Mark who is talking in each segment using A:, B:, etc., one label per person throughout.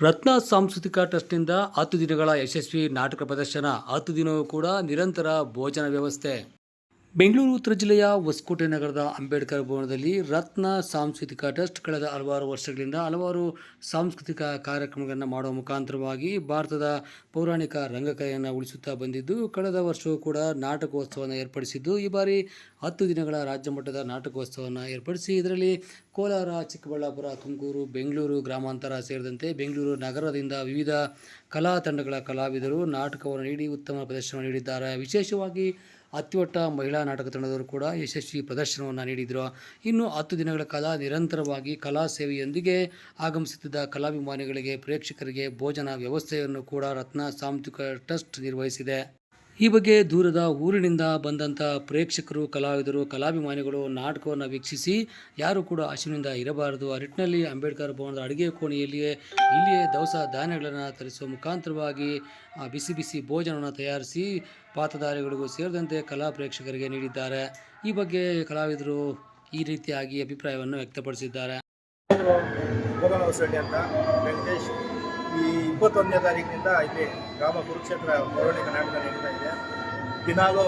A: ರತ್ನ ಸಾಂಸ್ಕೃತಿಕ ಟ್ರಸ್ಟ್ನಿಂದ ಹತ್ತು ದಿನಗಳ ಯಶಸ್ವಿ ನಾಟಕ ಪ್ರದರ್ಶನ ಹತ್ತು ದಿನವೂ ಕೂಡ ನಿರಂತರ ಭೋಜನ ವ್ಯವಸ್ಥೆ. ಬೆಂಗಳೂರು, ಉತ್ತರ ಜಿಲ್ಲೆಯ ಹೊಸಕೋಟೆ ನಗರದ ಅಂಬೇಡ್ಕರ್ ಭವನದಲ್ಲಿ ರತ್ನ ಸಾಂಸ್ಕೃತಿಕ ಟ್ರಸ್ಟ್ ಕಳೆದ ಹಲವಾರು ವರ್ಷಗಳಿಂದ ಹಲವಾರು ಸಾಂಸ್ಕೃತಿಕ ಕಾರ್ಯಕ್ರಮಗಳನ್ನು ಮಾಡುವ ಮುಖಾಂತರವಾಗಿ ಭಾರತದ ಪೌರಾಣಿಕ ರಂಗಕಲೆಯನ್ನು ಉಳಿಸುತ್ತಾ ಬಂದಿದ್ದು, ಕಳೆದ ವರ್ಷವೂ ಕೂಡ ನಾಟಕೋತ್ಸವವನ್ನು ಏರ್ಪಡಿಸಿದ್ದು, ಈ ಬಾರಿ ಹತ್ತು ದಿನಗಳ ರಾಜ್ಯ ಮಟ್ಟದ ನಾಟಕೋತ್ಸವವನ್ನು ಏರ್ಪಡಿಸಿ, ಇದರಲ್ಲಿ ಕೋಲಾರ, ಚಿಕ್ಕಬಳ್ಳಾಪುರ, ತುಮಕೂರು, ಬೆಂಗಳೂರು ಗ್ರಾಮಾಂತರ ಸೇರಿದಂತೆ ಬೆಂಗಳೂರು ನಗರದಿಂದ ವಿವಿಧ ಕಲಾ ತಂಡಗಳ ಕಲಾವಿದರು ನಾಟಕವನ್ನು ನೀಡಿ ಉತ್ತಮ ಪ್ರದರ್ಶನ ನೀಡಿದ್ದಾರೆ. ವಿಶೇಷವಾಗಿ ಅತ್ಯುವಟ್ಟ ಮಹಿಳಾ ನಾಟಕ ತಂಡದವರು ಕೂಡ ಯಶಸ್ವಿ ಪ್ರದರ್ಶನವನ್ನು ನೀಡಿದರು. ಇನ್ನು ಹತ್ತು ದಿನಗಳ ಕಾಲ ನಿರಂತರವಾಗಿ ಕಲಾ ಸೇವೆಯೊಂದಿಗೆ ಆಗಮಿಸುತ್ತಿದ್ದ ಕಲಾಭಿಮಾನಿಗಳಿಗೆ ಪ್ರೇಕ್ಷಕರಿಗೆ ಭೋಜನ ವ್ಯವಸ್ಥೆಯನ್ನು ಕೂಡ ರತ್ನ ಸಾಂಸ್ಕೃತಿಕ ಟ್ರಸ್ಟ್ ನಿರ್ವಹಿಸಿದೆ. ಈ ಬಗ್ಗೆ ದೂರದ ಊರಿನಿಂದ ಬಂದಂಥ ಪ್ರೇಕ್ಷಕರು, ಕಲಾವಿದರು, ಕಲಾಭಿಮಾನಿಗಳು ನಾಟಕವನ್ನು ವೀಕ್ಷಿಸಿ ಯಾರು ಕೂಡ ಹಸಿವಿನಿಂದ ಇರಬಾರದು. ಆ ನಿಟ್ಟಿನಲ್ಲಿ ಅಂಬೇಡ್ಕರ್ ಭವನದ ಅಡುಗೆ ಕೋಣೆಯಲ್ಲಿಯೇ, ಇಲ್ಲಿಯೇ ದವಸ ಧಾನ್ಯಗಳನ್ನು ತರಿಸುವ ಮುಖಾಂತರವಾಗಿ ಬಿಸಿ ಬಿಸಿ ಭೋಜನವನ್ನು ತಯಾರಿಸಿ ಪಾತ್ರಧಾರಿಗಳಿಗೂ ಸೇರಿದಂತೆ ಕಲಾ ಪ್ರೇಕ್ಷಕರಿಗೆ ನೀಡಿದ್ದಾರೆ. ಈ ಬಗ್ಗೆ ಕಲಾವಿದರು ಈ ರೀತಿಯಾಗಿ ಅಭಿಪ್ರಾಯವನ್ನು ವ್ಯಕ್ತಪಡಿಸಿದ್ದಾರೆ.
B: ಇಪ್ಪತ್ತೊಂದನೇ ತಾರೀಕಿನಿಂದ ಇಲ್ಲಿ ಗ್ರಾಮ ಕುರುಕ್ಷೇತ್ರ ಮರಳಿ ಕರ್ನಾಟಕ ನಡೀತಾ ಇದೆ. ದಿನಾಲೂ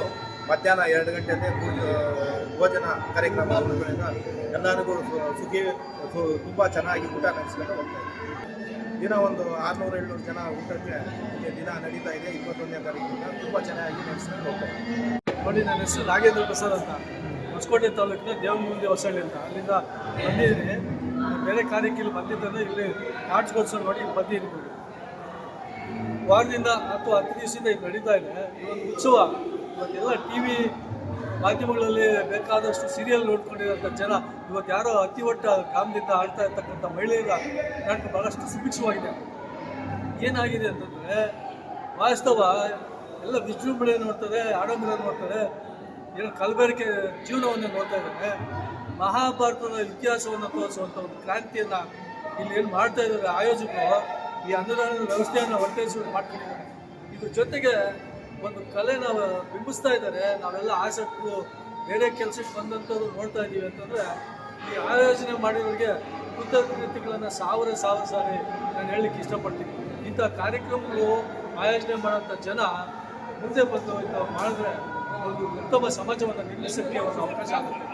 B: ಮಧ್ಯಾಹ್ನ ಎರಡು ಗಂಟೆಯಲ್ಲಿ ಭೋಜನ ಕಾರ್ಯಕ್ರಮ ಹಮ್ಮಿಕೊಳ್ಳೋದ್ರಿಂದ ಎಲ್ಲರಿಗೂ ಸುಖಿ ತುಂಬ ಚೆನ್ನಾಗಿ ಊಟ ನಡೆಸ್ಕೊಂಡು ಹೋಗ್ತಾ ಇದೆ ದಿನ ಒಂದು ಆರುನೂರು, ಏಳ್ನೂರು ಜನ ಊಟಕ್ಕೆ ಇಲ್ಲಿ ದಿನ ನಡೀತಾ ಇದೆ. ಇಪ್ಪತ್ತೊಂದನೇ ತಾರೀಕಿನಿಂದ ತುಂಬ ಚೆನ್ನಾಗಿ ನಡೆಸ್ಕೊಂಡು ಹೋಗ್ತಾ ಇದೆ
C: ನೋಡಿ, ನನ್ನ ಹೆಸರು ನಾಗೇಂದ್ರ ಪ್ರಸಾದ್ ಅಂತ. ಹೊಸಕೋಟೆ ತಾಲೂಕಿನ ದೇವನಗುಂದಿ ಹೊಸಳ್ಳಿ ಅಂತ. ಅಲ್ಲಿಂದ ಬಂದಿದ್ದೀನಿ. ಬೇರೆ ಕಾರ್ಯಕ್ಕೆ ಇಲ್ಲಿ ಬಂದಿದ್ದಂದ್ರೆ ಇಲ್ಲಿ ನಾಟಕೋತ್ಸವ ನೋಡಿ ಇಲ್ಲಿ ವಾರದಿಂದ ಅಥವಾ ಹತ್ತು ದಿವಸದಿಂದ ಇದು ನಡೀತಾ ಇದೆ. ಇದೊಂದು ಉತ್ಸವ, ಇವತ್ತೆಲ್ಲ ಟಿ ವಿ ಮಾಧ್ಯಮಗಳಲ್ಲಿ ಬೇಕಾದಷ್ಟು ಸೀರಿಯಲ್ ನೋಡ್ಕೊಂಡಿರೋಂಥ ಜನ ಇವತ್ತು ಯಾರೋ ಅತಿ ಒಟ್ಟ ಕಾಮದಿಂದ ಆಡ್ತಾ ಇರ್ತಕ್ಕಂಥ ಮಹಿಳೆಯರ ನಾಟಕ ಭಾಳಷ್ಟು ಸುಭಿಕ್ಷವಾಗಿದೆ. ಏನಾಗಿದೆ ಅಂತಂದರೆ, ವಾಸ್ತವ ಎಲ್ಲ ವಿಜೃಂಭಣೆ ನೋಡ್ತಾರೆ ಆಡಂಬರ ನೋಡ್ತಾರೆ ಏನು ಕಲಬೆರಕೆ ಜೀವನವನ್ನು ನೋಡ್ತಾ ಇದ್ದಾರೆ. ಮಹಾಭಾರತದ ಇತಿಹಾಸವನ್ನು ತೋರಿಸುವಂಥ ಒಂದು ಕ್ರಾಂತಿಯನ್ನು ಇಲ್ಲಿ ಏನು ಮಾಡ್ತಾ ಇದ್ದಾರೆ ಆಯೋಜಕರು ಈ ಅನುದಾನದ ವ್ಯವಸ್ಥೆಯನ್ನು ಹೊರತರಿಸಿ ಮಾಡ್ಕೊಂಡಿದ್ದಾರೆ. ಇದ್ರ ಜೊತೆಗೆ ಒಂದು ಕಲೆ ನಾವು ಬಿಂಬಿಸ್ತಾ ಇದ್ದಾರೆ. ನಾವೆಲ್ಲ ಆಸಕ್ತರು ಬೇರೆ ಕೆಲಸಕ್ಕೆ ಬಂದಂಥವ್ರು ನೋಡ್ತಾ ಇದ್ದೀವಿ ಅಂತಂದರೆ, ಈ ಆಯೋಜನೆ ಮಾಡಿರೋರಿಗೆ ಕೃತಜ್ಞತೆಗಳನ್ನು ಸಾವಿರ ಸಾವಿರ ಸಾರಿ ನಾನು ಹೇಳಲಿಕ್ಕೆ ಇಷ್ಟಪಡ್ತೀನಿ. ಇಂಥ ಕಾರ್ಯಕ್ರಮಗಳು ಆಯೋಜನೆ ಮಾಡೋಂಥ ಜನ ಮುಂದೆ ಬಂದು ಇಂಥ ಮಾಡಿದ್ರೆ ಒಂದು ಉತ್ತಮ ಸಮಾಜವನ್ನು ನಿರ್ಮಿಸೋಕ್ಕೆ ಒಂದು ಅವಕಾಶ ಆಗುತ್ತೆ.